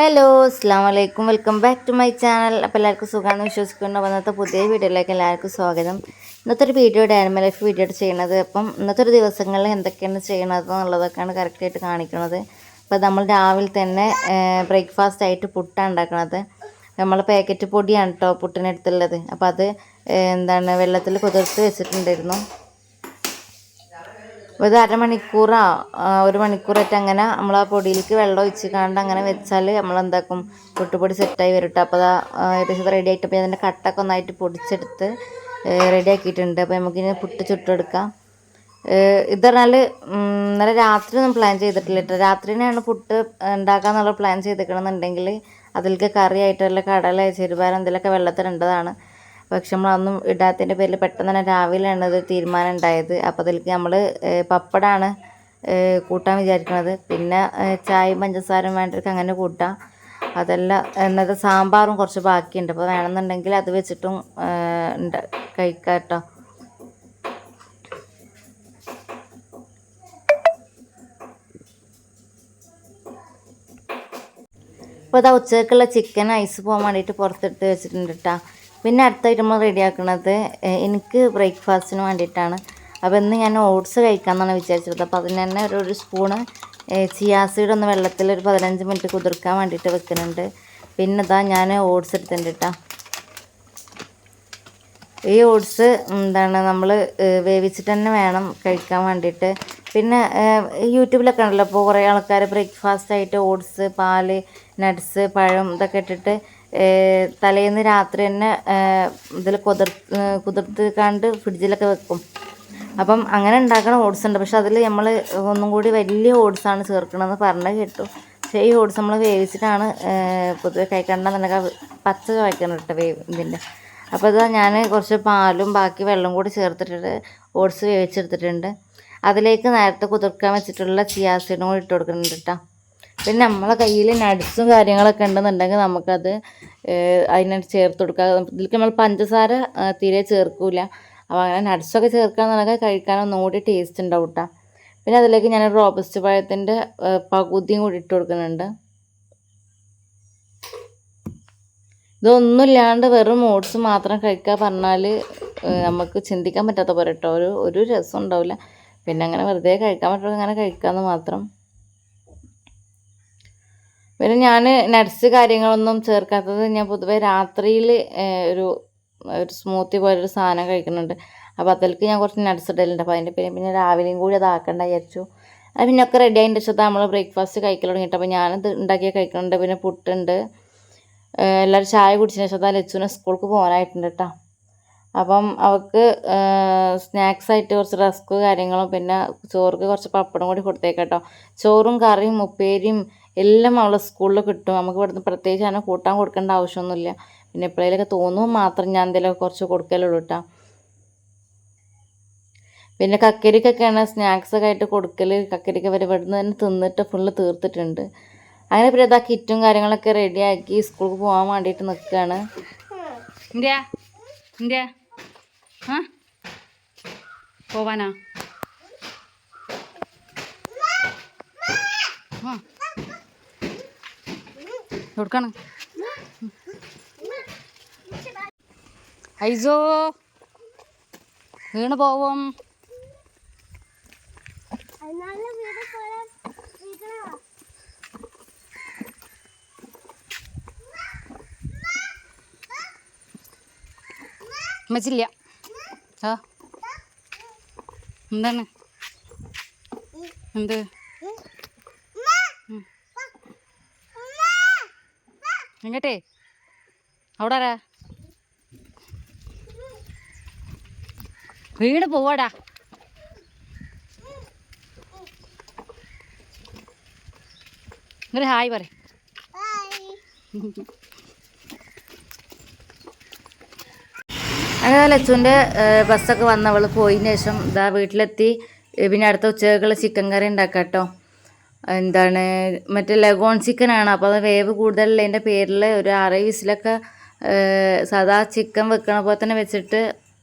Hello അസ്സാം വലൈക്കും welcome back to my channel. അപ്പോൾ എല്ലാവർക്കും സുഖമാണെന്ന് വിശ്വസിക്കുന്നു. വന്നത്തെ പുതിയ വീഡിയോയിലേക്ക് എല്ലാവർക്കും സ്വാഗതം. ഇന്നത്തെ ഒരു വീഡിയോ ഡാനിമ ലൈഫ് വീഡിയോ ചെയ്യണത് അപ്പം ഇന്നത്തെ ഒരു ദിവസങ്ങളിൽ എന്തൊക്കെയാണ് ചെയ്യണത് എന്നുള്ളതൊക്കെയാണ് കറക്റ്റായിട്ട് കാണിക്കുന്നത്. അപ്പോൾ നമ്മൾ രാവിലെ തന്നെ ബ്രേക്ക്ഫാസ്റ്റ് ആയിട്ട് പുട്ടാണ് ഉണ്ടാക്കുന്നത്. നമ്മൾ പാക്കറ്റ് പൊടിയാണ് കേട്ടോ പുട്ടിനെടുത്തുള്ളത്. അപ്പോൾ അത് എന്താണ് വെള്ളത്തിൽ കുതിർത്ത് വെച്ചിട്ടുണ്ടായിരുന്നു. ഇത് അരമണിക്കൂറാ ഒരു മണിക്കൂറായിട്ട് അങ്ങനെ നമ്മൾ ആ പൊടിയിലേക്ക് വെള്ളം ഒഴിച്ച് കാണ്ട് അങ്ങനെ വെച്ചാൽ നമ്മൾ എന്താക്കും പുട്ടുപൊടി സെറ്റായി വരും അപ്പോൾ അതാ ഏകദേശം റെഡി ആയിട്ട് അപ്പോൾ അതിന്റെ കട്ടൊക്കെ ഒന്നായിട്ട് പൊടിച്ചെടുത്ത് റെഡി ആക്കിയിട്ടുണ്ട്. അപ്പോൾ നമുക്കിനി പുട്ട് ചുട്ടെടുക്കാം. ഇത് പറഞ്ഞാൽ ഇന്നലെ രാത്രി ഒന്നും പ്ലാൻ ചെയ്തിട്ടില്ല കേട്ടോ രാത്രിനെയാണ് പുട്ട് ഉണ്ടാക്കാന്നുള്ള പ്ലാൻ ചെയ്തിരിക്കണമെന്നുണ്ടെങ്കിൽ അതിലേക്ക് കറിയായിട്ടുള്ള കടല ചെറുപയർ എന്തെങ്കിലുമൊക്കെ വെള്ളത്തിലിണ്ടതാണ് പക്ഷെ നമ്മളൊന്നും ഇടാത്തതിന്റെ പേരിൽ പെട്ടെന്ന് തന്നെ രാവിലെയാണ് ഇത് തീരുമാനം ഉണ്ടായത്. അപ്പോൾ അതിലേക്ക് നമ്മൾ പപ്പടമാണ് കൂട്ടാൻ വിചാരിക്കുന്നത് പിന്നെ ചായ ചായയും പഞ്ചസാരയും വേണ്ടവർക്ക് അങ്ങനെ കൂട്ടാം. അതല്ല ഇന്നത്തെ സാമ്പാറും കുറച്ച് ബാക്കിയുണ്ട്. അപ്പോൾ വേണമെന്നുണ്ടെങ്കിൽ അത് വെച്ചിട്ടും കഴിക്കാം കേട്ടോ. ഇപ്പോൾ ഇതാ ഉച്ചയ്ക്കുള്ള ചിക്കൻ ഐസ് പോകാൻ വേണ്ടിയിട്ട് പുറത്തെടുത്ത് വെച്ചിട്ടുണ്ട് കേട്ടോ. പിന്നെ അടുത്തായിട്ട് നമ്മൾ റെഡിയാക്കുന്നത് എനിക്ക് ബ്രേക്ക്ഫാസ്റ്റിന് വേണ്ടിയിട്ടാണ്. അപ്പോൾ ഇന്ന് ഞാൻ ഓട്സ് കഴിക്കാമെന്നാണ് വിചാരിച്ചത് അപ്പോൾ അതിന് തന്നെ ഒരു ഒരു സ്പൂണ് ചിയാസീഡ് ഒന്ന് വെള്ളത്തിൽ ഒരു പതിനഞ്ച് മിനിറ്റ് കുതിർക്കാൻ വേണ്ടിയിട്ട് വെക്കുന്നുണ്ട്. പിന്നെ ഇതാ ഞാൻ ഓട്സ് എടുത്തിട്ടുണ്ട് കേട്ടോ ഈ ഓട്സ് എന്താണ് നമ്മൾ വേവിച്ചിട്ട് തന്നെ വേണം കഴിക്കാൻ വേണ്ടിയിട്ട്. പിന്നെ യൂട്യൂബിലൊക്കെ ഉണ്ടല്ലോ. ഇപ്പോൾ കുറേ ആൾക്കാർ ബ്രേക്ക്ഫാസ്റ്റ് ആയിട്ട് ഓട്സ് പാൽ നട്ട്സ് പഴം ഇതൊക്കെ ഇട്ടിട്ട് തലേന്ന് രാത്രി തന്നെ ഇതിൽ കുതിർ കുതിർത്ത് കണ്ട് ഫ്രിഡ്ജിലൊക്കെ വെക്കും. അപ്പം അങ്ങനെ ഉണ്ടാക്കണ ഓട്സ് ഉണ്ട്. പക്ഷെ അതിൽ നമ്മൾ ഒന്നും കൂടി വലിയ ഓട്സാണ് ചേർക്കണമെന്ന് പറഞ്ഞ് കേട്ടു. പക്ഷേ ഈ ഓട്സ് നമ്മൾ വേവിച്ചിട്ടാണ് പൊതുവെ കഴിക്കേണ്ടതെന്നുണ്ടെങ്കിൽ പച്ച കഴിക്കണം കേട്ടോ വേവ് ഇതിന്റെ. അപ്പോൾ ഇതാ ഞാൻ കുറച്ച് പാലും ബാക്കി വെള്ളം കൂടി ചേർത്തിട്ട് ഓട്സ് വേവിച്ചെടുത്തിട്ടുണ്ട്. അതിലേക്ക് നേരത്തെ കുതിർക്കാൻ വെച്ചിട്ടുള്ള ചിയാസീഡും കൂടി ഇട്ട് കൊടുക്കുന്നുണ്ട് കേട്ടോ. പിന്നെ നമ്മളെ കയ്യിൽ നട്സും കാര്യങ്ങളൊക്കെ ഉണ്ടെന്നുണ്ടെങ്കിൽ നമുക്കത് അതിനകത്ത് ചേർത്ത് കൊടുക്കാം. ഇതിലേക്ക് നമ്മൾ പഞ്ചസാര തീരെ ചേർക്കൂല. അപ്പോൾ അങ്ങനെ നട്സൊക്കെ ചേർക്കുകയാണെന്നുണ്ടെങ്കിൽ കഴിക്കാൻ ഒന്നുകൂടി ടേസ്റ്റ് ഉണ്ടാവും കേട്ടോ പിന്നെ അതിലേക്ക് ഞാൻ റോബസ്റ്റ് പഴത്തിന്റെ പകുതിയും കൂടി ഇട്ട് കൊടുക്കുന്നുണ്ട്. ഇതൊന്നുമില്ലാണ്ട് വെറും ഓട്സ് മാത്രം കഴിക്കുക പറഞ്ഞാൽ നമുക്ക് ചിന്തിക്കാൻ പറ്റാത്ത പോലെ കേട്ടോ ഒരു ഒരു രസം ഉണ്ടാവില്ല. പിന്നെ അങ്ങനെ വെറുതെ കഴിക്കാൻ പറ്റുള്ളൂ അങ്ങനെ കഴിക്കാമെന്ന് മാത്രം. പിന്നെ ഞാൻ നട്സ് കാര്യങ്ങളൊന്നും ചേർക്കാത്തത് ഞാൻ പൊതുവെ രാത്രിയിൽ ഒരു ഒരു സ്മൂത്തി പോലൊരു സാധനം കഴിക്കുന്നുണ്ട്. അപ്പോൾ അതിലേക്ക് ഞാൻ കുറച്ച് നട്സ് ഇടലുണ്ട്. അപ്പോൾ അതിന്റെ പിന്നെ പിന്നെ രാവിലെയും കൂടി അതാക്കണ്ട വിചാരിച്ചു. അത് പിന്നെ ഒക്കെ റെഡി ആയതിന്റെ ശേഷം നമ്മൾ ബ്രേക്ക്ഫാസ്റ്റ് കഴിക്കൽ തുടങ്ങിയിട്ട്. അപ്പോൾ ഞാനത് ഉണ്ടാക്കിയ കഴിക്കുന്നുണ്ട്. പിന്നെ പുട്ടുണ്ട്. എല്ലാവരും ചായ കുടിച്ചതിന് ശേഷം ലച്ചുവിനെ സ്കൂൾക്ക് പോകാനായിട്ടുണ്ട് കേട്ടോ അപ്പം അവൾക്ക് സ്നാക്സ് ആയിട്ട് കുറച്ച് റസ്ക് കാര്യങ്ങളും പിന്നെ ചോറുക്ക് കുറച്ച് പപ്പടം കൂടി കൊടുത്തേക്കാം കേട്ടോ ചോറും കറിയും ഉപ്പേരിയും എല്ലാം അവളെ സ്കൂളിൽ കിട്ടും. നമുക്ക് ഇവിടുന്ന് പ്രത്യേകിച്ച് അതിനെ കൂട്ടാൻ കൊടുക്കേണ്ട ആവശ്യമൊന്നുമില്ല. പിന്നെ എപ്പോഴേലൊക്കെ തോന്നുമ്പോൾ മാത്രം ഞാൻ എന്തെങ്കിലും കുറച്ച് കൊടുക്കലുള്ളൂ കേട്ടോ പിന്നെ കക്കരിക്കൊക്കെയാണ് സ്നാക്സ് ഒക്കെ ആയിട്ട് കൊടുക്കൽ കക്കരിക്ക വരെ ഇവിടുന്ന് തന്നെ തിന്നിട്ട് ഫുള്ള് തീർത്തിട്ടുണ്ട്. അങ്ങനെ പിന്നെ ഇതാ കിറ്റും കാര്യങ്ങളൊക്കെ റെഡിയാക്കി സ്കൂളിൽ പോകാൻ വേണ്ടിയിട്ട് നിൽക്കുകയാണ് പോവാനാ? ആ. കൊടുക്കാണ്. ഐസോ വീണ് പോവും. മച്ചില്ല ആ. എന്താണ്? എന്ത്? എങ്ങട്ടെ? അവിടെ ആരാ വീണ് പോവാടാ. ഇങ്ങനെ ഹായ് പറ അങ്ങനെ ലച്ചുവിന്റെ ബസ്സൊക്കെ വന്നവൾ പോയതിന് ശേഷം ഇതാ വീട്ടിലെത്തി. പിന്നെ അടുത്ത ഉച്ചകൾ ചിക്കൻ കറി ഉണ്ടാക്കാം കേട്ടോ എന്താണ് മറ്റേ ലഗോൺ ആണ് അപ്പോൾ അത് വേവ് കൂടുതലുള്ളതിന്റെ പേരിൽ ഒരു ആറ് വിസിലൊക്കെ സാധാ ചിക്കൻ വെക്കണ പോലെ തന്നെ വെച്ചിട്ട്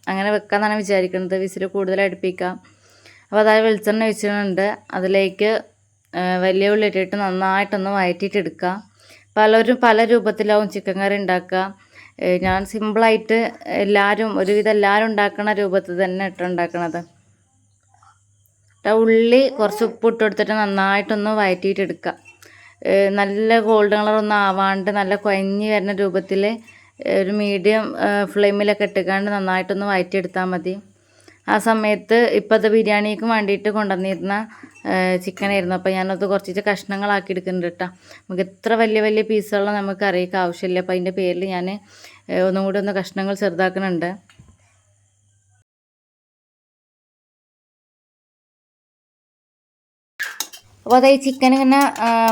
അങ്ങനെ വെക്കാമെന്നാണ് വിചാരിക്കുന്നത് വിസിൽ കൂടുതൽ അടുപ്പിക്കാം. അപ്പോൾ അതായത് വെളിച്ചെണ്ണ വെച്ചിട്ടുണ്ട് അതിലേക്ക് വലിയ ഉള്ളി ഇട്ടിട്ട് നന്നായിട്ടൊന്ന് വഴറ്റിയിട്ട് എടുക്കാം പലരും പല രൂപത്തിലാവും ചിക്കൻ കറി ഉണ്ടാക്കുക. ഞാൻ സിമ്പിളായിട്ട് എല്ലാവരും ഒരുവിധം എല്ലാവരും ഉണ്ടാക്കുന്ന രൂപത്തിൽ തന്നെ ഇട്ട് ഉണ്ടാക്കണത്. ട്ടാ ഉള്ളി കുറച്ച് ഉപ്പ് ഇട്ട് കൊടുത്തിട്ട് നന്നായിട്ടൊന്ന് വഴറ്റിയിട്ട് എടുക്കുക ഏഹ് നല്ല ഗോൾഡൻ കളറൊന്നും ആവാണ്ട് നല്ല കുഴഞ്ഞ് വരുന്ന രൂപത്തിൽ ഒരു മീഡിയം ഫ്ലെയിമിലൊക്കെ ഇട്ടുകൊണ്ട് നന്നായിട്ടൊന്ന് വഴറ്റിയെടുത്താൽ മതി. ആ സമയത്ത് ഇപ്പോൾ അത് ബിരിയാണിക്ക് വേണ്ടിയിട്ട് കൊണ്ടുവന്നിരുന്ന ചിക്കനായിരുന്നു. അപ്പോൾ ഞാനത് കുറച്ച് കഷ്ണങ്ങളാക്കി എടുക്കുന്നുണ്ട് കേട്ടോ നമുക്ക് ഇത്ര വലിയ വലിയ പീസുകളൊന്നും നമുക്ക് അറിയിക്കാൻ ആവശ്യമില്ല. അപ്പോൾ അതിന്റെ പേരിൽ ഞാൻ ഒന്നും കൂടി ഒന്ന് കഷ്ണങ്ങൾ ചെറുതാക്കുന്നുണ്ട്. അപ്പോൾ അത് ഈ ചിക്കൻ ഇങ്ങനെ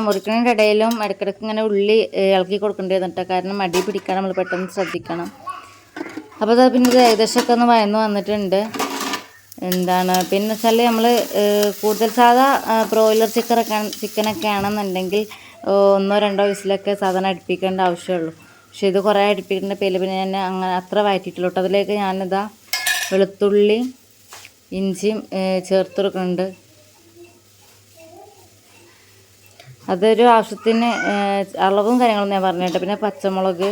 മുറിക്കുന്നതിന്റെ ഇടയിലും ഇടയ്ക്കിടയ്ക്ക് ഇങ്ങനെ ഉള്ളി ഇളക്കി കൊടുക്കേണ്ടി വന്നിട്ട്. കാരണം മടി പിടിക്കാൻ നമ്മൾ പെട്ടെന്ന് ശ്രദ്ധിക്കണം. അപ്പോൾ അത് പിന്നെ ഏകദേശമൊക്കെ ഒന്ന് വയന്ന് വന്നിട്ടുണ്ട്. എന്താണ്? പിന്നെ വെച്ചാൽ നമ്മൾ കൂടുതൽ സാധാ ബ്രോയിലർ ചിക്കനൊക്കെ ചിക്കനൊക്കെ ആണെന്നുണ്ടെങ്കിൽ ഒന്നോ രണ്ടോ വിസിലൊക്കെ സാധാരണ അടുപ്പിക്കേണ്ട ആവശ്യമുള്ളൂ. പക്ഷേ ഇത് കുറേ അടുപ്പിക്കേണ്ട പേര് പിന്നെ ഞാൻ അങ്ങനെ അത്ര വയറ്റിയിട്ടില്ല കേട്ടോ. അതിലേക്ക് ഞാനിതാ വെളുത്തുള്ളി ഇഞ്ചിയും ചേർത്ത് കൊടുക്കുന്നുണ്ട്. അതൊരു ആവശ്യത്തിന് അളവും കാര്യങ്ങളും ഞാൻ പറഞ്ഞിട്ട് പിന്നെ പച്ചമുളക്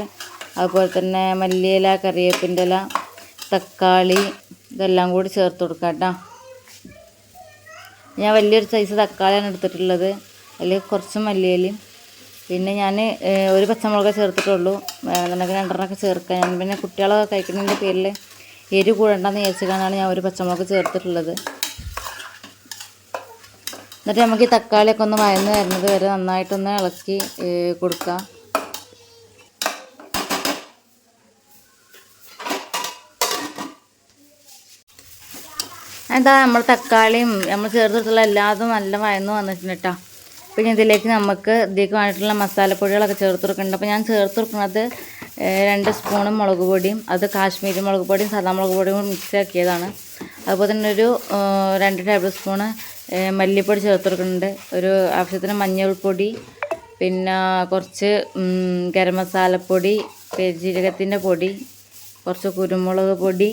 അതുപോലെ തന്നെ മല്ലിയില കറിവേപ്പിന്റെ ഇല തക്കാളി ഇതെല്ലാം കൂടി ചേർത്ത് കൊടുക്കാം കേട്ടോ. ഞാൻ വലിയൊരു സൈസ് തക്കാളിയാണ് എടുത്തിട്ടുള്ളത്. അതിൽ കുറച്ച് മല്ലിയിലയും പിന്നെ ഞാൻ ഒരു പച്ചമുളക് ചേർത്തിട്ടുള്ളൂ. വേണമെന്നുണ്ടെങ്കിൽ രണ്ടെണ്ണമൊക്കെ ചേർക്കാം. ഞാൻ പിന്നെ കുട്ടികളൊക്കെ കഴിക്കുന്നതിന്റെ പേരിൽ എരി കൂടണ്ടെന്ന് വിചാരിച്ചിട്ടാണ് ഞാൻ ഒരു പച്ചമുളക് ചേർത്തിട്ടുള്ളത്. എന്നിട്ട് നമുക്ക് ഈ തക്കാളിയൊക്കെ ഒന്ന് വയന്ന് വരുന്നത് വരെ നന്നായിട്ടൊന്ന് ഇളക്കി കൊടുക്കാം. എന്താ നമ്മൾ തക്കാളിയും നമ്മൾ ചേർത്തിട്ടുള്ള എല്ലാതും നല്ല വയന്ന് വന്നിട്ടുണ്ട് കേട്ടോ പിന്നെ ഇതിലേക്ക് നമുക്ക് ഇതിലേക്ക് വേണ്ടിയിട്ടുള്ള മസാലപ്പൊടികളൊക്കെ ചേർത്ത് കൊടുക്കുന്നുണ്ട്. അപ്പോൾ ഞാൻ ചേർത്ത് കൊടുക്കുന്നത് രണ്ട് സ്പൂണും മുളക് പൊടിയും അത് കാശ്മീരി മുളക് പൊടിയും സാധാ മുളക് പൊടിയും മിക്സ് ആക്കിയതാണ്. അതുപോലെ തന്നെ ഒരു രണ്ട് ടേബിൾ സ്പൂണ് മല്ലിപ്പൊടി ചേർത്ത് കൊടുക്കുന്നുണ്ട്. ഒരു ആവശ്യത്തിന് മഞ്ഞൾപ്പൊടി പിന്നെ കുറച്ച് ഗരം മസാലപ്പൊടി പെരുജീരകത്തിന്റെ പൊടി കുറച്ച് കുരുമുളക് പൊടി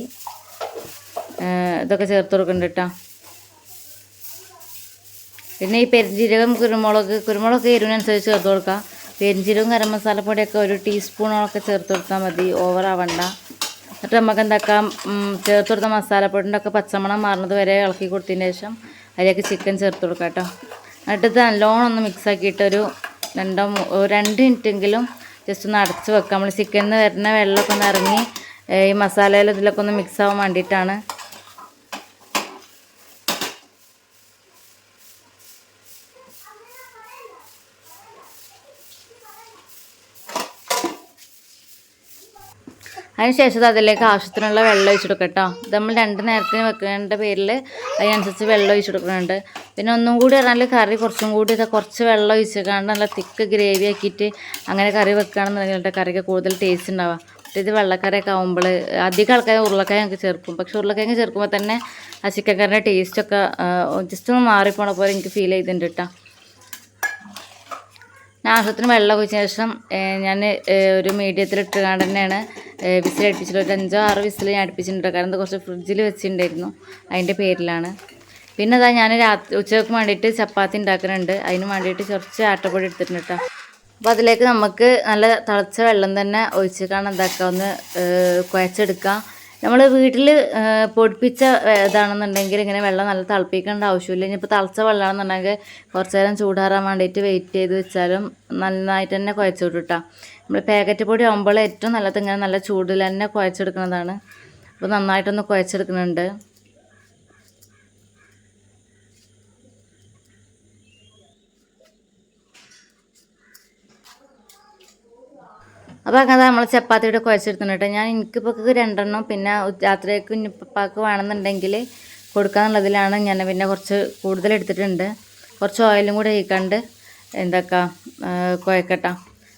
ഇതൊക്കെ ചേർത്ത് കൊടുക്കുന്നുണ്ട് കേട്ടോ. പിന്നെ ഈ പെരുംജീരകം കുരുമുളക് കുരുമുളക് എരിവിനനുസരിച്ച് ചേർത്ത് കൊടുക്കാം. പെരുംജീരകം ഗരം മസാലപ്പൊടിയൊക്കെ ഒരു ടീസ്പൂണോളൊക്കെ ചേർത്ത് കൊടുത്താൽ മതി. ഓവറാവണ്ട. എന്നിട്ട് നമുക്ക് എന്താക്കാം ചേർത്ത് കൊടുത്ത മസാലപ്പൊടിന്റെ ഒക്കെ പച്ചമണം മാറുന്നത് വരെ ഇളക്കി കൊടുത്തതിന് ശേഷം അതിലേക്ക് ചിക്കൻ ചേർത്ത് കൊടുക്കാം കേട്ടോ. എന്നിട്ട് നല്ലോണം ഒന്ന് മിക്സ് ആക്കിയിട്ട് ഒരു രണ്ടോ രണ്ട് മിനിറ്റെങ്കിലും ജസ്റ്റ് ഒന്ന് അടച്ച് വെക്കാം. നമ്മൾ ചിക്കനിൽ വരുന്ന വെള്ളമൊക്കെ ഒന്ന് ഇറങ്ങി ഈ മസാലയിൽ ഇതിലൊക്കെ ഒന്ന് മിക്സ് ആവാൻ വേണ്ടിയിട്ടാണ്. അതിനുശേഷം അതിലേക്ക് ആവശ്യത്തിനുള്ള വെള്ളം ഒഴിച്ചു കൊടുക്കുക കേട്ടോ ഇത് നമ്മൾ രണ്ട് നേരത്തിന് വെക്കേണ്ട പേരിൽ അതിനനുസരിച്ച് വെള്ളം ഒഴിച്ചു കൊടുക്കുന്നുണ്ട്. പിന്നെ ഒന്നും കൂടി പറഞ്ഞാൽ കറി കുറച്ചും കൂടി കുറച്ച് വെള്ളം ഒഴിച്ചേക്കാണ്ട് നല്ല തിക്ക് ഗ്രേവി ആക്കിയിട്ട് അങ്ങനെ കറി വെക്കുകയാണെന്നുണ്ടെങ്കിൽ കറിക്ക് കൂടുതൽ ടേസ്റ്റ് ഉണ്ടാവുക. മറ്റേ ഇത് വെള്ളക്കറിയൊക്കെ ആകുമ്പോൾ അധികം ആൾക്കാർ ഉരുളക്കിഴങ്ങ് ചേർക്കും. പക്ഷെ ഉരുളക്കായ ചേർക്കുമ്പോൾ തന്നെ ആ ചിക്കൻ കറിയുടെ ടേസ്റ്റൊക്കെ ജസ്റ്റ് ഒന്ന് മാറിപ്പോണ പോലെ എനിക്ക് ഫീൽ ചെയ്തിട്ടുണ്ട് കേട്ടോ ആവശ്യത്തിന് വെള്ളം ഒഴിച്ച ശേഷം ഞാൻ ഒരു മീഡിയത്തിൽ ഇട്ടുകൊണ്ട് തന്നെയാണ് വിസിൽ അടുപ്പിച്ചിട്ട് ഒരു അഞ്ചോ ആറ് വിസിൽ ഞാൻ അടുപ്പിച്ചിട്ടുണ്ട്. കാരണം ഇത് കുറച്ച് ഫ്രിഡ്ജിൽ വെച്ചിട്ടുണ്ടായിരുന്നു. അതിന്റെ പേരിലാണ്. പിന്നെ അതാ ഞാൻ രാത്രി ഉച്ചയ്ക്ക് വേണ്ടിയിട്ട് ചപ്പാത്തി ഉണ്ടാക്കുന്നുണ്ട്. അതിന് വേണ്ടിയിട്ട് കുറച്ച് ആട്ടപ്പൊടി എടുത്തിട്ടുണ്ട് കേട്ടോ. അപ്പോൾ അതിലേക്ക് നമുക്ക് നല്ല തിളച്ച വെള്ളം തന്നെ ഒഴിച്ചിട്ടാണ് എന്താക്കുക ഒന്ന് കുഴച്ചെടുക്കാം. നമ്മൾ വീട്ടിൽ പൊടിപ്പിച്ച ഇതാണെന്നുണ്ടെങ്കിൽ ഇങ്ങനെ വെള്ളം നല്ല തിളപ്പിക്കേണ്ട ആവശ്യമില്ല. ഇനിയിപ്പോൾ തിളച്ച വെള്ളമാണെന്നുണ്ടെങ്കിൽ കുറച്ച് നേരം ചൂടാറാൻ വേണ്ടിയിട്ട് വെയിറ്റ് ചെയ്ത് വെച്ചാലും നന്നായിട്ട് തന്നെ കുഴച്ച് വിട്ടുട്ടാ നമ്മൾ പാക്കറ്റ് പൊടി ആകുമ്പോൾ ഏറ്റവും നല്ലത് ഇങ്ങനെ നല്ല ചൂടിൽ തന്നെ കുഴച്ചെടുക്കുന്നതാണ്. അപ്പോൾ നന്നായിട്ടൊന്ന് കുഴച്ചെടുക്കുന്നുണ്ട്. അപ്പോൾ അങ്ങനെ നമ്മൾ ചപ്പാത്തിയുടെ കുഴച്ചെടുത്തിട്ടുണ്ട് ഞാൻ എനിക്കിപ്പോൾ രണ്ടെണ്ണം പിന്നെ രാത്രിക്ക് ഉന്നിപ്പാക്ക് വേണമെന്നുണ്ടെങ്കിൽ കൊടുക്കാന്നുള്ളതിലാണ് ഞാൻ പിന്നെ കുറച്ച് കൂടുതൽ എടുത്തിട്ടുണ്ട്. കുറച്ച് ഓയിലും കൂടെ ഒഴിക്കാണ്ട് എന്തൊക്കെ കുഴക്കട്ട.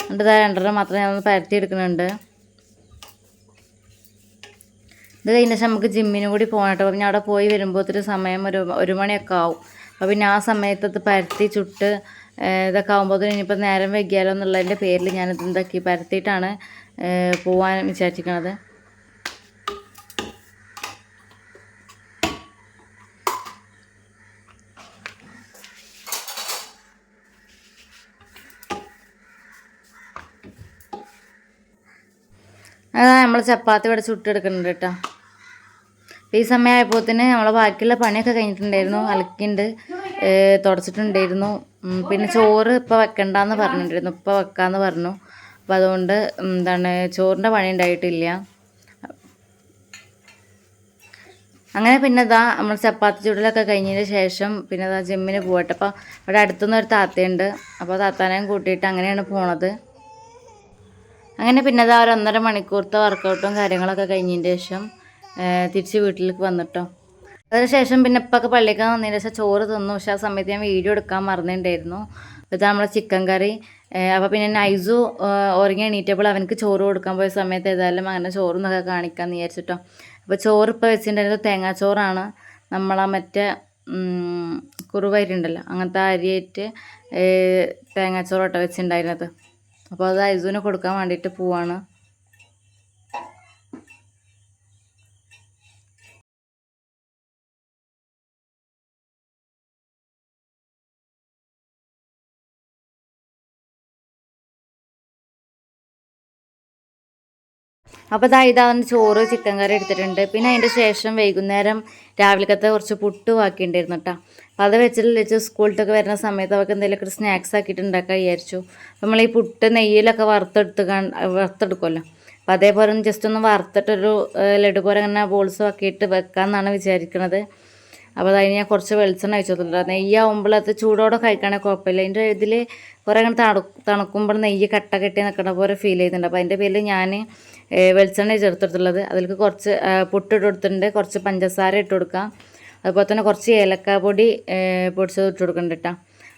എന്നിട്ട് ഇതാ രണ്ടെണ്ണം മാത്രം ഞാൻ പരത്തി എടുക്കുന്നുണ്ട്. ഇത് കഴിഞ്ഞ ശേഷം നമുക്ക് ജിമ്മിന് കൂടി പോകണട്ടോ അപ്പം ഞാൻ അവിടെ പോയി വരുമ്പോൾ സമയം ഒരു ഒരു മണിയൊക്കെ ആവും. അപ്പോൾ പിന്നെ ആ സമയത്ത് പരത്തി ചുട്ട് ഇതൊക്കെ ആകുമ്പോൾ ഇനിയിപ്പോൾ നേരം വൈകിയാലോ എന്നുള്ളതിന്റെ പേരിൽ ഞാനിത് എന്താക്കി പരത്തിയിട്ടാണ് പോവാൻ വിചാരിച്ചിരിക്കണത് അതാ നമ്മൾ ചപ്പാത്തി ഇവിടെ ചുട്ടെടുക്കുന്നുണ്ട് കേട്ടോ. ഈ സമയമായപ്പോത്തിന് നമ്മളെ ബാക്കിയുള്ള പണിയൊക്കെ കഴിഞ്ഞിട്ടുണ്ടായിരുന്നു. അലക്കിണ്ട് തുടച്ചിട്ടുണ്ടായിരുന്നു. പിന്നെ ചോറ് ഇപ്പം വെക്കണ്ടെന്ന് പറഞ്ഞിട്ടുണ്ടായിരുന്നു ഇപ്പം വെക്കാമെന്ന് പറഞ്ഞു. അപ്പം അതുകൊണ്ട് എന്താണ് ചോറിന്റെ പണി ഉണ്ടായിട്ടില്ല അങ്ങനെ പിന്നെ ഇതാ നമ്മൾ ചപ്പാത്തി ചൂടലൊക്കെ കഴിഞ്ഞതിന് ശേഷം പിന്നെ ഇതാ ജിമ്മിന് പോകട്ടെ അപ്പോൾ ഇവിടെ അടുത്തുനിന്ന് ഒരു താത്തയുണ്ട്. അപ്പോൾ താത്താനെയും കൂട്ടിയിട്ട് അങ്ങനെയാണ് പോണത്. അങ്ങനെ പിന്നെ ഇതാ ഒരു ഒന്നര മണിക്കൂറത്തെ വർക്കൗട്ടും കാര്യങ്ങളൊക്കെ കഴിഞ്ഞതിന് ശേഷം തിരിച്ച് വീട്ടിലേക്ക് വന്നിട്ടോ. അതിനുശേഷം പിന്നെ ഇപ്പൊക്കെ പള്ളിക്കാൻ വന്നതിന് ശേഷം ചോറ് തിന്നു. പക്ഷെ ആ സമയത്ത് ഞാൻ വീഡിയോ എടുക്കാൻ മറന്നിട്ടുണ്ടായിരുന്നു. ഇത് നമ്മളെ ചിക്കൻ കറി അപ്പോൾ പിന്നെ നൈസു ഉറങ്ങി എണീറ്റപ്പോൾ അവനക്ക് ചോറ് കൊടുക്കാൻ പോയ സമയത്ത് ഏതായാലും അങ്ങനെ ചോറൊന്നൊക്കെ കാണിക്കാൻ വിചാരിച്ചിട്ടോ. അപ്പോൾ ചോറ് ഇപ്പോൾ വെച്ചിട്ടുണ്ടായിരുന്നത് തേങ്ങാച്ചോറാണ്. നമ്മളാ മറ്റേ കുറുവരിണ്ടല്ലോ അങ്ങനത്തെ അരിയായിട്ട് തേങ്ങാച്ചോറോട്ടോ വെച്ചിട്ടുണ്ടായിരുന്നത്. അപ്പോൾ അത് ഐസുവിന് കൊടുക്കാൻ വേണ്ടിയിട്ട് പോവാണ്. അപ്പോൾ ഇതാ ഇതാവുന്ന ചോറ് ചിക്കൻ കറി എടുത്തിട്ടുണ്ട്. പിന്നെ അതിന്റെ ശേഷം വൈകുന്നേരം രാവിലത്തെ കുറച്ച് പുട്ട് ബാക്കിയുണ്ടായിരുന്നു കേട്ടോ അപ്പോൾ അത് വെച്ചിട്ട് വെച്ച് സ്കൂളിലൊക്കെ വരുന്ന സമയത്ത് അവർക്ക് എന്തെങ്കിലുമൊക്കെ സ്നാക്സ് ആക്കിയിട്ട് ഉണ്ടാക്കാൻ വിചാരിച്ചു. നമ്മൾ ഈ പുട്ട് നെയ്യിലൊക്കെ വറുത്തെടുത്ത് വറുത്തെടുക്കുമല്ലോ അപ്പോൾ അതേപോലെ ജസ്റ്റ് ഒന്ന് വറുത്തിട്ടൊരു ലഡു പോലെ അങ്ങനെ ബോൾസ് ആക്കിയിട്ട് വെക്കാമെന്നാണ് വിചാരിക്കുന്നത് അപ്പോൾ അതിന് ഞാൻ കുറച്ച് വെളിച്ചെണ്ണ ഒഴിച്ചിട്ടുണ്ട് നെയ്യാവുമ്പോൾ അത് ചൂടോടെ കഴിക്കണേ കുഴപ്പമില്ല. അതിന്റെ ഇതിൽ കുറേ അങ്ങനെ തണു തണുക്കുമ്പോൾ നെയ്യ് കട്ട കെട്ടി നിൽക്കണ പോലെ ഫീൽ ചെയ്യുന്നുണ്ട്. അപ്പോൾ അതിന്റെ പേരിൽ ഞാൻ വെളിച്ചെണ്ണ ചേർത്തെടുത്തുള്ളത് അതിലേക്ക് കുറച്ച് പുട്ട് കൊടുത്തിട്ടുണ്ട്. കുറച്ച് പഞ്ചസാര ഇട്ട് കൊടുക്കാം. അതുപോലെ തന്നെ കുറച്ച് ഏലക്കാപ്പൊടി പൊടിച്ചത് ഇട്ട് കൊടുക്കുന്നുണ്ട് കേട്ടോ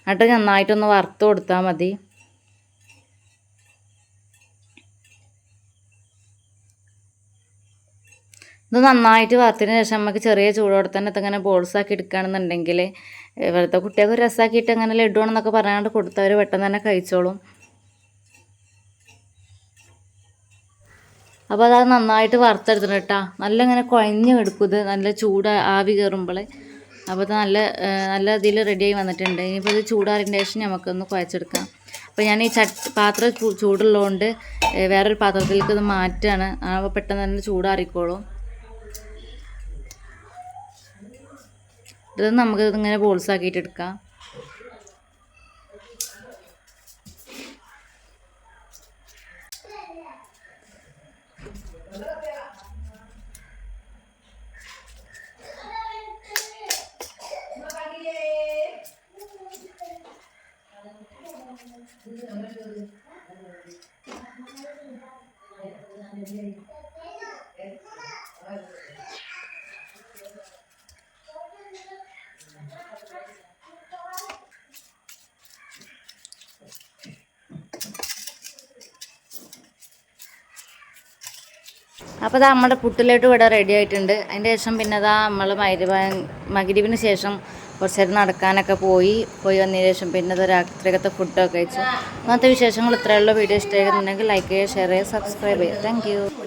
എന്നിട്ട് നന്നായിട്ടൊന്ന് വറുത്ത് കൊടുത്താൽ മതി. ഇത് നന്നായിട്ട് വറുത്തതിന് ശേഷം നമുക്ക് ചെറിയ ചൂടോടെ തന്നെ ഇതിങ്ങനെ ബോൾസ് ആക്കി എടുക്കുകയാണെന്നുണ്ടെങ്കിൽ ഇവിടുത്തെ കുട്ടികൾക്ക് രസമാക്കിയിട്ട് അങ്ങനെ ലഡു ആണെന്നൊക്കെ പറയാണ്ട് കൊടുത്തവർ പെട്ടെന്ന് തന്നെ കഴിച്ചോളും. അപ്പോൾ അത് നന്നായിട്ട് വറുത്തെടുത്തിട്ട് കേട്ടോ. നല്ല ഇങ്ങനെ കുഴഞ്ഞ് എടുക്കുന്നത് ഇത്. നല്ല ചൂട് ആവി കയറുമ്പോൾ. അപ്പോൾ ഇത് നല്ല നല്ല ഇതിൽ റെഡിയായി വന്നിട്ടുണ്ട്. ഇനിയിപ്പോൾ ഇത് ചൂടാറിന്റെ ശേഷം നമുക്കൊന്ന് കുഴച്ചെടുക്കാം. അപ്പോൾ ഞാൻ ഈ ചട്ട് പാത്രം ചൂടുള്ളതുകൊണ്ട് വേറൊരു പാത്രത്തിലേക്ക് ഇത് മാറ്റുകയാണ്. അപ്പോൾ പെട്ടെന്ന് തന്നെ ചൂടാറിക്കോളും. ഇത് നമുക്ക് ഇങ്ങനെ ബോൾസ് ആക്കിയിട്ട് എടുക്കാം. അപ്പോൾ അത് നമ്മുടെ പുട്ടിലോട്ട് ഇവിടെ റെഡി ആയിട്ടുണ്ട്. അതിന്റെ ശേഷം പിന്നെ അതാ നമ്മൾ മരുവ മകിരിവിന് ശേഷം കുറച്ച് നേരം നടക്കാനൊക്കെ പോയി. പോയി വന്നതിന് ശേഷം പിന്നെ അത് രാത്രിയൊക്കെ ഫുഡൊക്കെ കഴിച്ചു. അങ്ങനത്തെ വിശേഷങ്ങൾ ഇത്രയുള്ള വീഡിയോ ഇഷ്ടമായിരുന്നുണ്ടെങ്കിൽ ലൈക്ക് ചെയ്യുക ഷെയർ ചെയ്യുക സബ്സ്ക്രൈബ് ചെയ്യുക. താങ്ക്